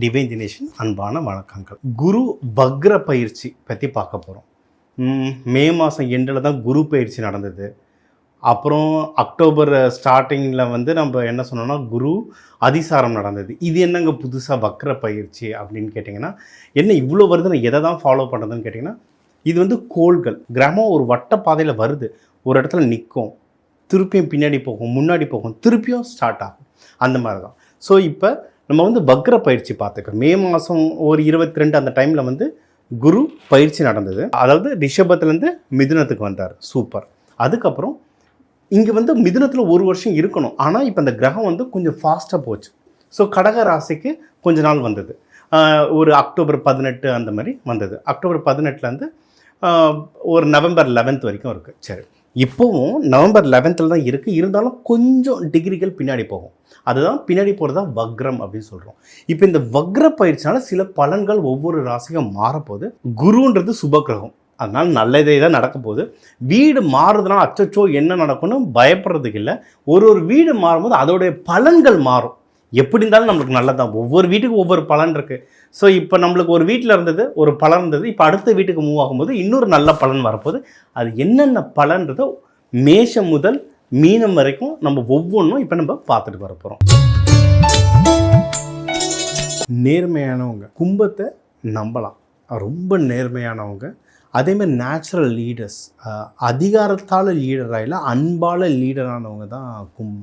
Divine Dineshan அன்பான வணக்கங்கள். குரு வக்ர பயிற்சி பற்றி பார்க்க போகிறோம் மே மாதம் எண்டில் தான் குரு பயிற்சி நடந்தது. அப்புறம் அக்டோபர் ஸ்டார்டிங்கில் வந்து நம்ம என்ன சொன்னோம்னா குரு அதிசாரம் நடந்தது. இது என்னங்க புதுசாக வக்ர பயிற்சி அப்படின்னு கேட்டிங்கன்னா என்ன இவ்வளோ வருது நான் எதை தான் ஃபாலோ பண்ணுறதுன்னு கேட்டிங்கன்னா இது வந்து கோள்கள். கிரகம் ஒரு வட்ட பாதையில் வருது. ஒரு இடத்துல நிற்கும் திருப்பியும் பின்னாடி போகும் முன்னாடி போகும் திருப்பியும் ஸ்டார்ட் ஆகும். அந்த மாதிரி தான் ஸோ இப்போ நம்ம வந்து வக்ர பயிற்சி பார்த்துக்கிறோம் மே மாதம் ஒரு இருபத்தி ரெண்டு அந்த டைமில் வந்து குரு பயிற்சி நடந்தது. அதாவது ரிஷபத்துலேருந்து மிதுனத்துக்கு வந்தார். சூப்பர் அதுக்கப்புறம் இங்கே வந்து மிதுனத்தில் ஒரு வருஷம் இருக்கணும். ஆனால் இப்போ அந்த கிரகம் வந்து கொஞ்சம் ஃபாஸ்ட்டாக போச்சு. ஸோ கடக ராசிக்கு கொஞ்ச நாள் வந்தது. ஒரு அக்டோபர் பதினெட்டு அந்த மாதிரி வந்தது. அக்டோபர் பதினெட்டுலேருந்து ஒரு நவம்பர் லெவன்த் வரைக்கும் இருக்குது சரி. இப்போவும் நவம்பர் லெவன்த்தில் தான் இருக்குது இருந்தாலும் கொஞ்சம் டிகிரிகள் பின்னாடி போகும். அதுதான் பின்னாடி போகிறது தான் வக்ரம் அப்படின்னு சொல்கிறோம் இப்போ இந்த வக்ர பயிற்சினால சில பலன்கள் ஒவ்வொரு ராசிக்கும் மாறப்போகுது. குருன்றது சுபக்கிரகம். அதனால் நல்லதே தான் நடக்க போகுது. வீடு மாறுறதுனால அச்சச்சோ என்ன நடக்கும்னு பயப்படுறதுக்கு இல்லை. ஒரு ஒரு வீடு மாறும்போது அதோடைய பலன்கள் மாறும். எப்படி இருந்தாலும் நம்மளுக்கு நல்லதான் ஒவ்வொரு வீட்டுக்கும் ஒவ்வொரு பலன் இருக்குது ஸோ இப்போ நம்மளுக்கு ஒரு வீட்டில் இருந்தது ஒரு பலன் இருந்தது. இப்போ அடுத்த வீட்டுக்கு மூவ் ஆகும்போது இன்னொரு நல்ல பலன் வரப்போகுது. அது என்னென்ன பலன்றதோ மேஷம் முதல் மீனம் வரைக்கும் நம்ம ஒவ்வொன்றும் இப்போ நம்ம பார்த்துட்டு வர போகிறோம் நேர்மையானவங்க. கும்பத்தை நம்பலாம். ரொம்ப நேர்மையானவங்க. அதேமாதிரி நேச்சுரல் லீடர்ஸ் அதிகாரத்தால் லீடராக அன்பால் லீடரானவங்க தான் கும்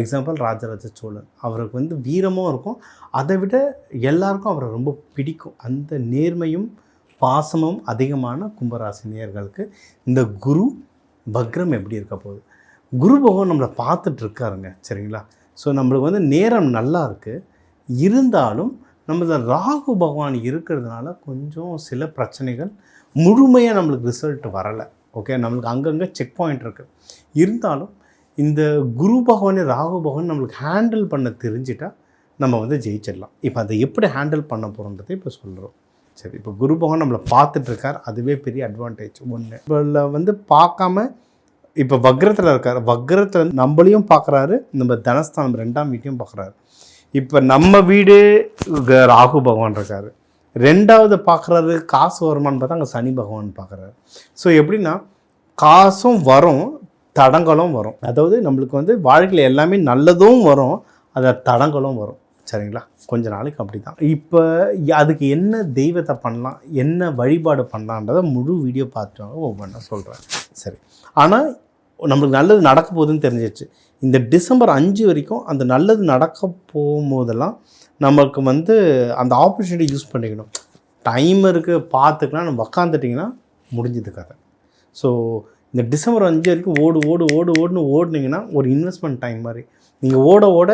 எக்ஸாம்பிள் ராஜராஜ சோழன். அவருக்கு வந்து வீரமும் இருக்கும். அதை விட எல்லாருக்கும் அவரை ரொம்ப பிடிக்கும். அந்த நேர்மையும் பாசமும் அதிகமான கும்பராசினியர்களுக்கு இந்த குரு வக்ரம் எப்படி இருக்க போகுது? குரு பகவான் நம்மளை பார்த்துட்ருக்காருங்க சரிங்களா? ஸோ நம்மளுக்கு வந்து நேரம் நல்லா இருக்குது இருந்தாலும் நம்ம ராகு பகவான் இருக்கிறதுனால கொஞ்சம் சில பிரச்சனைகள் முழுமையாக நம்மளுக்கு ரிசல்ட் வரலை. ஓகே நம்மளுக்கு அங்கங்கே செக் பாயிண்ட் இருக்குது இருந்தாலும் இந்த குரு பகவானே ராகு பகவான் நம்மளுக்கு ஹேண்டில் பண்ண தெரிஞ்சிட்டா நம்ம வந்து ஜெயிச்சிடலாம். இப்போ அதை எப்படி ஹேண்டில் பண்ண போகிறோன்றதை இப்போ சொல்கிறோம் சரி இப்போ குரு பகவான் நம்மளை பார்த்துட்ருக்கார் அதுவே பெரிய அட்வான்டேஜ் ஒன்று இப்போ வந்து பார்க்காம இப்போ வக்ரத்தில் இருக்கார். வக்ரத்தில் நம்மளையும் பார்க்குறாரு. நம்ம தனஸ்தானம் ரெண்டாம் வீட்டையும் பார்க்குறாரு. இப்போ நம்ம வீடு ராகு பகவான் இருக்கார். ரெண்டாவது பார்க்குறாரு காசு வருமானு பார்த்தா அங்கே சனி பகவான் பார்க்குறாரு. ஸோ எப்படின்னா காசும் வரும் தடங்களும் வரும். அதாவது நம்மளுக்கு வந்து வாழ்க்கையில் எல்லாமே நல்லதும் வரும் அதில் தடங்களும் வரும். சரிங்களா? கொஞ்ச நாளைக்கு அப்படி தான் இப்போ அதுக்கு என்ன தெய்வத்தை பண்ணலாம் என்ன வழிபாடு பண்ணலான்றதை முழு வீடியோ பார்த்துட்டு ஒவ்வொன்றா சொல்கிறேன் சரி. ஆனால் நம்மளுக்கு நல்லது நடக்க போகுதுன்னு தெரிஞ்சிருச்சு. இந்த டிசம்பர் அஞ்சு வரைக்கும் அந்த நல்லது நடக்க போகும்போதெல்லாம் நமக்கு வந்து அந்த ஆப்பர்ச்சுனிட்டி யூஸ் பண்ணிக்கணும். டைம் இருக்குது பார்த்துக்கலாம் நம்ம உக்காந்துட்டிங்கன்னா முடிஞ்சது கதை. ஸோ இந்த டிசம்பர் அஞ்சு வரைக்கும் ஓடு ஓடு ஓடு ஓடுன்னு ஓடுனீங்கன்னா ஒரு இன்வெஸ்ட்மெண்ட் டைம் மாதிரி. நீங்கள் ஓட ஓட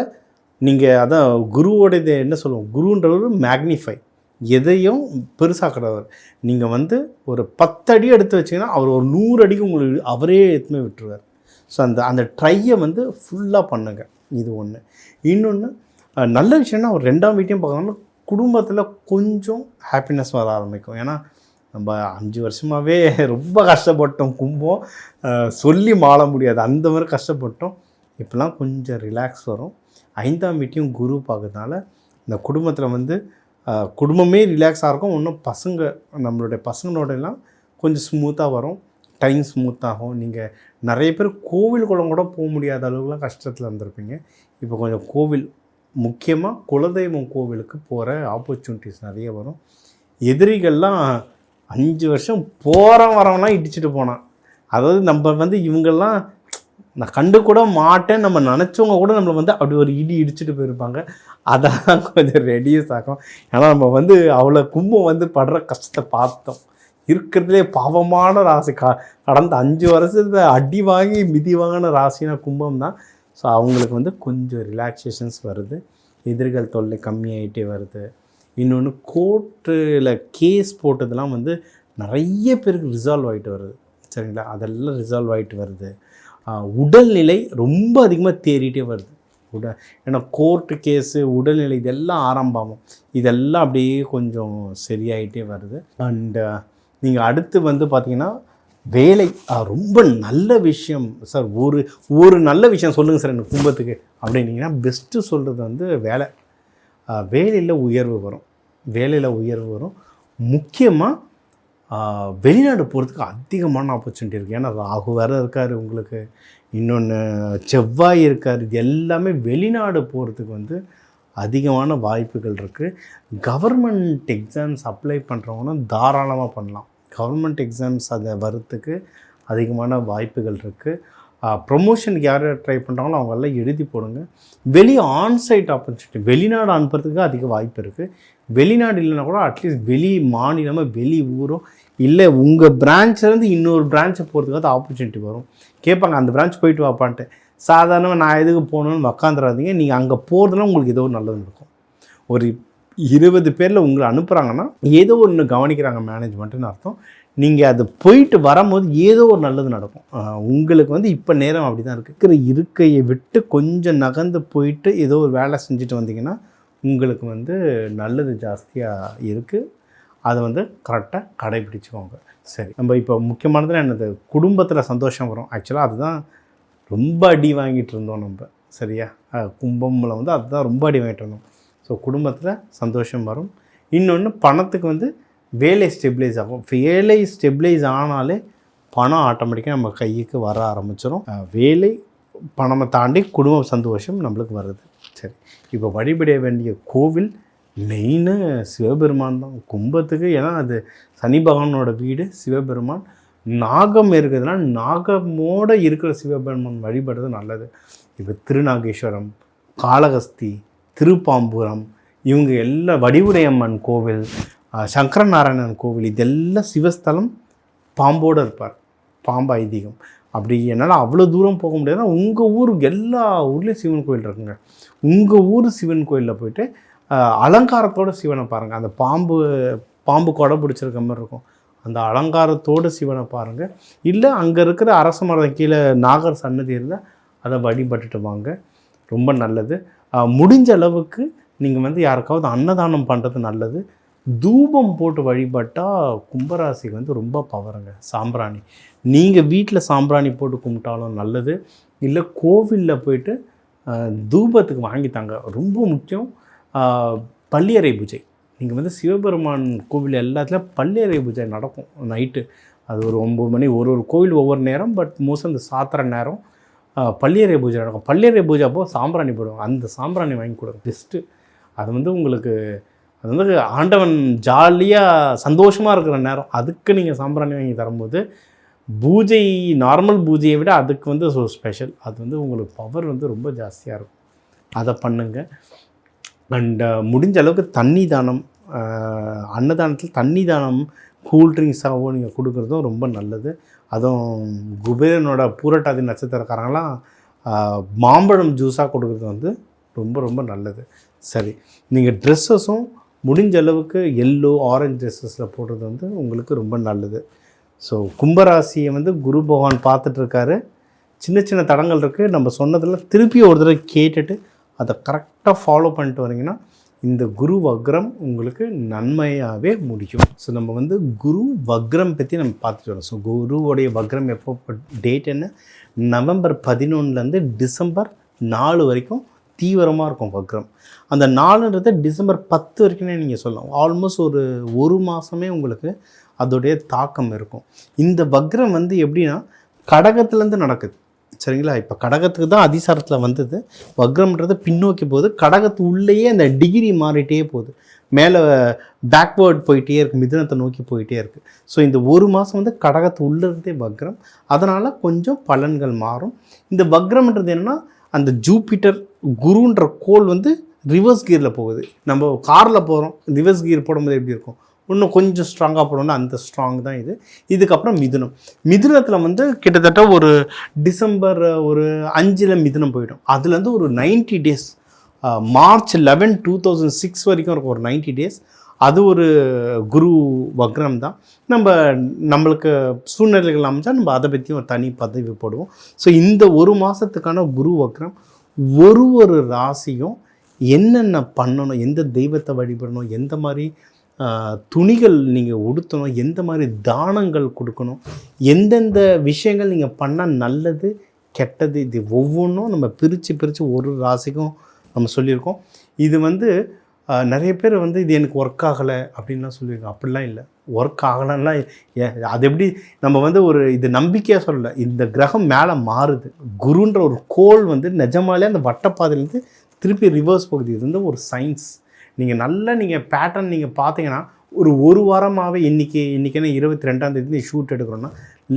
நீங்கள் அதான் குருவோட இது என்ன சொல்லுவோம்? குருன்றவர் மேக்னிஃபை எதையும் பெருசாக்குறவர் நீங்கள் வந்து ஒரு பத்து அடி எடுத்து வச்சிங்கன்னா அவர் ஒரு நூறு அடிக்கு உங்களுக்கு அவரே எடுத்துமே விட்டுருவார். ஸோ அந்த அந்த ட்ரையை வந்து ஃபுல்லாக பண்ணுங்கள் இது ஒன்று இன்னொன்று நல்ல விஷயம்னா ஒரு ரெண்டாம் வீட்டையும் பார்க்கணும்னா குடும்பத்தில் கொஞ்சம் ஹாப்பினஸ் வர ஆரம்பிக்கும். ஏன்னா நம்ம அஞ்சு வருஷமாகவே ரொம்ப கஷ்டப்பட்டோம் கும்பம். சொல்லி மாள முடியாது. அந்த மாதிரி கஷ்டப்பட்டோம். இப்போலாம் கொஞ்சம் ரிலாக்ஸ் வரும். ஐந்தாம் வீட்டையும் குரு பார்க்கறதுனால இந்த குடும்பத்தில் வந்து குடும்பமே ரிலாக்ஸாக இருக்கும். இன்னும் பசங்க நம்மளுடைய பசங்களோடலாம் கொஞ்சம் ஸ்மூத்தாக வரும். டைம் ஸ்மூத்தாகும் நீங்கள் நிறைய பேர் கோவில் குளம் கூட போக முடியாத அளவுக்குலாம் கஷ்டத்தில் இருந்திருப்பீங்க. இப்போ கொஞ்சம் கோவில் முக்கியமாக குலதெய்வம் கோவிலுக்கு போகிற ஆப்பர்ச்சுனிட்டிஸ் நிறைய வரும். எதிரிகள்லாம் அஞ்சு வருஷம் போகிறவன் வரவன்லாம் இடிச்சிட்டு போனான். அதாவது நம்ம வந்து இவங்கெல்லாம் நான் கண்டு கூட மாட்டேன் நம்ம நினச்சவங்க கூட நம்மளை வந்து அப்படி ஒரு இடி இடிச்சிட்டு போயிருப்பாங்க. அதான் கொஞ்சம் ரெடியூஸ் ஆகும். ஏன்னா நம்ம வந்து அவ்வளோ கும்பம் வந்து படுற கஷ்டத்தை பார்த்தோம். இருக்கிறதுலே பாவமான ராசி. க கடந்த அஞ்சு வருஷத்துல அடி வாங்கி மிதி வாங்கின ராசினா கும்பம் தான் ஸோ அவங்களுக்கு வந்து கொஞ்சம் ரிலாக்ஸேஷன்ஸ் வருது. எதிரிகள் தொல்லை கம்மியாகிட்டே வருது. இன்னொன்று கோர்ட்டில் கேஸ் போட்டதெல்லாம் வந்து நிறைய பேருக்கு ரிசால்வ் ஆகிட்டு வருது. சரிங்களா? அதெல்லாம் ரிசால்வ் ஆகிட்டு வருது. உடல்நிலை ரொம்ப அதிகமாக தேறிட்டே வருது. உட ஏன்னா கோர்ட்டு கேஸு உடல்நிலை இதெல்லாம் ஆரம்பமும் இதெல்லாம் அப்படியே கொஞ்சம் சரியாயிட்டே வருது. அண்டு நீங்கள் அடுத்து வந்து பார்த்தீங்கன்னா வேலை. ரொம்ப நல்ல விஷயம். சார் ஒரு ஒரு நல்ல விஷயம் சொல்லுங்கள் சார் எனக்கு கும்பத்துக்கு அப்படின்னீங்கன்னா பெஸ்ட்டு சொல்கிறது வந்து வேலை. வேலையில் உயர்வு வரும். வேலையில் உயர்வு வரும். முக்கியமாக வெளிநாடு போகிறதுக்கு அதிகமான ஆப்பர்ச்சுனிட்டி இருக்குது ஏன்னா ராகு வேறு இருக்கார் உங்களுக்கு. இன்னொன்று செவ்வாய் இருக்கார். இது எல்லாமே வெளிநாடு போகிறதுக்கு வந்து அதிகமான வாய்ப்புகள் இருக்குது கவர்மெண்ட் எக்ஸாம்ஸ் அப்ளை பண்ணுறவங்கன்னா தாராளமாக பண்ணலாம். கவர்மெண்ட் எக்ஸாம்ஸ் அதை வரத்துக்கு அதிகமான வாய்ப்புகள் இருக்குது ப்ரொமோஷனுக்கு யார் யார் ட்ரை பண்ணுறாங்களோ அவங்கெல்லாம் எழுதி போடுங்க. வெளி ஆன்சைட் ஆப்பர்ச்சுனிட்டி வெளிநாடு அனுப்புறதுக்கு அதிக வாய்ப்பு இருக்குது வெளிநாடு இல்லைன்னா கூட அட்லீஸ்ட் வெளி மாநிலமாக வெளி ஊரோ இல்லை உங்கள் பிரான்ச்லேருந்து இன்னொரு பிரான்ச்சை போகிறதுக்காக ஆப்பர்ச்சுனிட்டி வரும். கேட்பாங்க அந்த பிரான்ச் போயிட்டு வாப்பான்ட்டு. சாதாரணமாக நான் எதுக்கு போகணுன்னு உக்காந்துடாதீங்க நீங்கள் அங்கே போகிறதுனா உங்களுக்கு ஏதோ நல்லது நடக்கும். ஒரு இருபது பேரில் உங்களை அனுப்புகிறாங்கன்னா ஏதோ ஒன்று கவனிக்கிறாங்க மேனேஜ்மெண்ட்டுன்னு அர்த்தம். நீங்கள் அது போயிட்டு வரும்போது ஏதோ ஒரு நல்லது நடக்கும். உங்களுக்கு வந்து இப்போ நேரம் அப்படி தான் இருக்குது இருக்கிற இருக்கையை விட்டு கொஞ்சம் நகர்ந்து போயிட்டு ஏதோ ஒரு வேலை செஞ்சுட்டு வந்தீங்கன்னா உங்களுக்கு வந்து நல்லது ஜாஸ்தியாக இருக்குது அதை வந்து கரெக்டாக கடைபிடிச்சிக்கோங்க. சரி நம்ம இப்போ முக்கியமானதுல என்னது? குடும்பத்தில் சந்தோஷம் வரும். ஆக்சுவலாக அதுதான் ரொம்ப அடி வாங்கிட்டு இருந்தோம் நம்ம. சரியா? கும்பமில் வந்து அதுதான் ரொம்ப அடி வாங்கிட்டு இருந்தோம். ஸோ குடும்பத்தில் சந்தோஷம் வரும். இன்னொன்று பணத்துக்கு வந்து வேலை ஸ்டெபிளைஸ் ஆகும். வேலை ஸ்டெபிளைஸ் ஆனாலே பணம் ஆட்டோமேட்டிக்காக நம்ம கைக்கு வர ஆரம்பிச்சிடும் வேலை பணமை தாண்டி குடும்ப சந்தோஷம் நம்மளுக்கு வருது. சரி இப்போ வழிபட வேண்டிய கோவில் மெயினு சிவபெருமான் தான். கும்பத்துக்கு ஏன்னா அது சனி பகவானோட வீடு சிவபெருமான். நாகம் இருக்கிறதுனா நாகமோடு இருக்கிற சிவபெருமான் வழிபடுறது நல்லது. இப்போ திருநாகேஸ்வரம் காளகஸ்தி திருப்பாம்புரம் இவங்க எல்லா வடிவுடையம்மன் கோவில் சங்கரநாராயணன் கோவில் இதெல்லாம் சிவஸ்தலம் பாம்போடு இருப்பார். பாம்பு ஐதீகம். அப்படி என்னால் அவ்வளோ தூரம் போக முடியாதுன்னா உங்கள் ஊர் எல்லா ஊர்லேயும் சிவன் கோயில் இருக்குங்க. உங்கள் ஊர் சிவன் கோயிலில் போயிட்டு அலங்காரத்தோடு அலங்காரத்தோட சிவனை பாருங்கள் அந்த பாம்பு பாம்பு கொடை பிடிச்சிருக்க மாதிரி இருக்கும். அந்த அலங்காரத்தோட சிவனை பாருங்கள் இல்லை அங்கே இருக்கிற அரச மரம் கீழே நாகர் சன்னதி இருந்தால் அதை வழிபட்டுட்டு வாங்க. ரொம்ப நல்லது. முடிஞ்ச அளவுக்கு நீங்கள் வந்து யாருக்காவது அன்னதானம் பண்ணுறது நல்லது. தூபம் போட்டு வழிபட்டால் கும்பராசி வந்து ரொம்ப பவருங்க சாம்பிராணி. நீங்கள் வீட்டில் சாம்பிராணி போட்டு கும்பிட்டாலும் நல்லது. இல்லை கோவிலில் போயிட்டு தூபத்துக்கு வாங்கித்தாங்க ரொம்ப முக்கியம். பள்ளியறை பூஜை. நீங்கள் வந்து சிவபெருமான் கோவில் எல்லாத்துலேயும் பள்ளியறை பூஜை நடக்கும் நைட்டு. அது ஒரு ஒம்பது மணி ஒரு ஒரு கோவில் ஒவ்வொரு நேரம் பட் மோஸ்ட் அந்த சாத்திர நேரம் பள்ளியறை பூஜை நடக்கும். பள்ளியறை பூஜை அப்போ சாம்பிராணி போடுவாங்க. அந்த சாம்பிராணி வாங்கி கொடுங்க பெஸ்ட்டு அது வந்து உங்களுக்கு அது வந்து ஆண்டவன் ஜாலியாக சந்தோஷமாக இருக்கிற நேரம். அதுக்கு நீங்கள் சாம்பிராணி வாங்கி தரும்போது பூஜை நார்மல் பூஜையை விட அதுக்கு வந்து ஸோ ஸ்பெஷல் அது வந்து உங்களுக்கு பவர் வந்து ரொம்ப ஜாஸ்தியாக இருக்கும். அதை பண்ணுங்கள் அண்ட் முடிஞ்ச அளவுக்கு தண்ணி தானம் அன்னதானத்தில் தண்ணி தானம் கூல்ட்ரிங்க்ஸாகவோ நீங்கள் கொடுக்குறதும் ரொம்ப நல்லது. அதுவும் குபேரனோட பூரட்டாதி நட்சத்திரக்காரங்களாம் மாம்பழம் ஜூஸாக கொடுக்குறது வந்து ரொம்ப ரொம்ப நல்லது. சரி நீங்கள் ட்ரெஸ்ஸஸும் முடிஞ்ச அளவுக்கு எல்லோ ஆரஞ்சு ட்ரெஸ்ஸஸில் போடுறது வந்து உங்களுக்கு ரொம்ப நல்லது. ஸோ கும்பராசியை வந்து குரு பகவான் பார்த்துட்ருக்காரு. சின்ன சின்ன தடங்கள் இருக்குது நம்ம சொன்னதில் திருப்பி ஒரு தடவை கேட்டுட்டு அதை கரெக்டாக ஃபாலோ பண்ணிட்டு வரீங்கன்னா இந்த குரு வக்ரம் உங்களுக்கு நன்மையாகவே முடியும். ஸோ நம்ம வந்து குரு வக்ரம் பற்றி நம்ம பார்த்துட்டு வரோம். ஸோ குருவோடைய வக்ரம் எப்போ டேட் என்ன? நவம்பர் பதினொன்றுலேருந்து டிசம்பர் நாலு வரைக்கும் தீவிரமாக இருக்கும் வக்ரம். அந்த நாலுன்றது டிசம்பர் பத்து வரைக்குமே நீங்கள் சொல்லலாம். ஆல்மோஸ்ட் ஒரு ஒரு மாதமே உங்களுக்கு அதோடைய தாக்கம் இருக்கும். இந்த வக்ரம் வந்து எப்படின்னா கடகத்துலேருந்து நடக்குது. சரிங்களா? இப்போ கடகத்துக்கு தான் அதிசாரத்தில் வந்தது. வக்ரம்ன்றது பின்னோக்கி போகுது. கடகத்து உள்ளேயே அந்த டிகிரி மாறிட்டே போகுது. மேலே பேக்வேர்ட் போயிட்டே இருக்குது மிதுனத்தை நோக்கி போயிட்டே இருக்குது ஸோ இந்த ஒரு மாதம் வந்து கடகத்து உள்ளே இருந்தே வக்ரம். அதனால் கொஞ்சம் பலன்கள் மாறும். இந்த வக்ரம்ன்றது என்னென்னா அந்த ஜூபிட்டர் குருன்ற கோல் வந்து ரிவர்ஸ் கியரில் போகுது. நம்ம காரில் போகிறோம் ரிவர்ஸ் கியர் போடும்போது எப்படி இருக்கும்? இன்னும் கொஞ்சம் ஸ்ட்ராங்காக போடணும்னா அந்த ஸ்ட்ராங் தான் இது. இதுக்கப்புறம் மிதுனம். மிதுனத்தில் வந்து கிட்டத்தட்ட ஒரு டிசம்பர் ஒரு அஞ்சில் மிதுனம் போயிடும். அதுலேருந்து ஒரு 90 days March eleven two thousand six வரைக்கும் இருக்கும் ஒரு 90 டேஸ் அது ஒரு குரு வக்ரம் தான். நம்ம நம்மளுக்கு சூழ்நிலைகள் அமைச்சா நம்ம அதை பற்றியும் ஒரு தனி பதவி போடுவோம். ஸோ இந்த ஒரு மாதத்துக்கான குரு வக்ரம் ஒரு ஒரு ராசியும் என்னென்ன பண்ணணும் எந்த தெய்வத்தை வழிபடணும் எந்த மாதிரி துணிகள் நீங்கள் உடுத்தணும் எந்த மாதிரி தானங்கள் கொடுக்கணும் எந்தெந்த விஷயங்கள் நீங்கள் பண்ணால் நல்லது கெட்டது இது ஒவ்வொன்றும் நம்ம பிரித்து பிரித்து ஒரு ராசிக்கும் நம்ம சொல்லியிருக்கோம். இது வந்து நிறைய பேர் வந்து இது எனக்கு ஒர்க் ஆகலை அப்படின்லாம் சொல்லியிருக்கோம் அப்படிலாம் இல்லை. ஒர்க் ஆகலைன்னா அது எப்படி நம்ம வந்து ஒரு இது நம்பிக்கையாக சொல்லலை. இந்த கிரகம் மேலே மாறுது. குருன்ற ஒரு கோல் வந்து நிஜமாலே அந்த வட்டப்பாதையிலேருந்து திருப்பி ரிவர்ஸ் போகுது. இது வந்து ஒரு சயின்ஸ் நீங்கள் நல்லா நீங்கள் பேட்டர்ன் நீங்கள் பார்த்தீங்கன்னா ஒரு ஒரு வாரமாகவே இன்றைக்கி இன்றைக்கினா இருபத்தி ரெண்டாம் தேதி ஷூட் எடுக்கிறோன்னா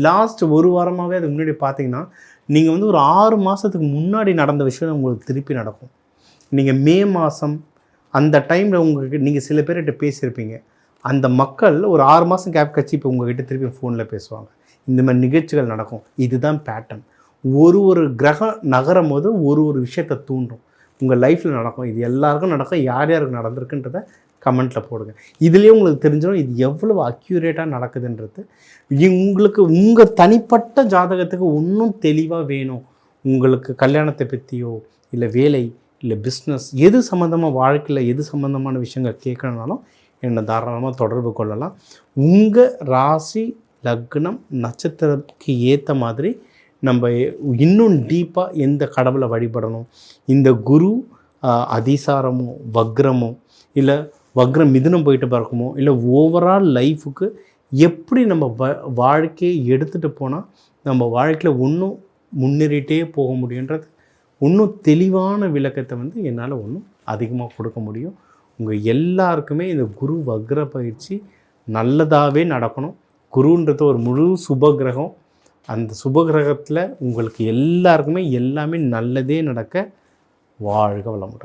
லாஸ்ட் ஒரு வாரமாகவே அதுக்கு முன்னாடி பார்த்தீங்கன்னா நீங்கள் வந்து ஒரு ஆறு மாதத்துக்கு முன்னாடி நடந்த விஷயம் உங்களுக்கு திருப்பி நடக்கும். நீங்கள் மே மாதம் அந்த டைமில் உங்களுக்கு நீங்கள் சில பேர்கிட்ட பேசியிருப்பீங்க. அந்த மக்கள் ஒரு ஆறு மாதம் கேப் கட்சி இப்போ உங்ககிட்ட திருப்பி ஃபோனில் பேசுவாங்க. இந்த மாதிரி நிகழ்ச்சிகள் நடக்கும். இதுதான் பேட்டர்ன் ஒரு ஒரு கிரகம் நகரும் போது ஒரு ஒரு விஷயத்தை தூண்டும். உங்கள் லைஃப்பில் நடக்கும் இது எல்லாருக்கும் நடக்கும் யார் யாருக்கு நடந்திருக்குன்றத கமெண்ட்டில் போடுங்க. இதுலேயே உங்களுக்கு தெரிஞ்சிடும் இது எவ்வளவு அக்யூரேட்டாக நடக்குதுன்றது. உங்களுக்கு உங்கள் தனிப்பட்ட ஜாதகத்துக்கு இன்னும் தெளிவாக வேணும். உங்களுக்கு கல்யாணத்தை பற்றியோ இல்லை வேலை இல்லை பிஸ்னஸ் எது சம்மந்தமாக வாழ்க்கையில் எது சம்மந்தமான விஷயங்கள் கேட்கணுனாலும் என்னை தாராளமாக தொடர்பு கொள்ளலாம். உங்கள் ராசி லக்னம் நட்சத்திரத்துக்கு ஏற்ற மாதிரி நம்ம இன்னும் டீப்பாக எந்த கடவுளை வழிபடணும்? இந்த குரு அதிசாரமோ வக்ரமோ இல்லை வக்ரம் மிதுனம் போயிட்டு பார்க்குமோ இல்லை ஓவரால் லைஃபுக்கு எப்படி நம்ம வ வாழ்க்கையை எடுத்துகிட்டு போனால் நம்ம வாழ்க்கையில் ஒன்றும் முன்னேறிட்டே போக முடியுன்றது இன்னும் தெளிவான விளக்கத்தை வந்து என்னால் ஒன்றும் அதிகமாக கொடுக்க முடியும். உங்கள் எல்லாருக்குமே இந்த குரு வக்ர பயிற்சி நல்லதாகவே நடக்கணும். குருன்றது ஒரு முழு சுப கிரகம். அந்த சுபகிரகத்தில் உங்களுக்கு எல்லாருக்குமே எல்லாமே நல்லதே நடக்க வாழ்க வளமுடன்.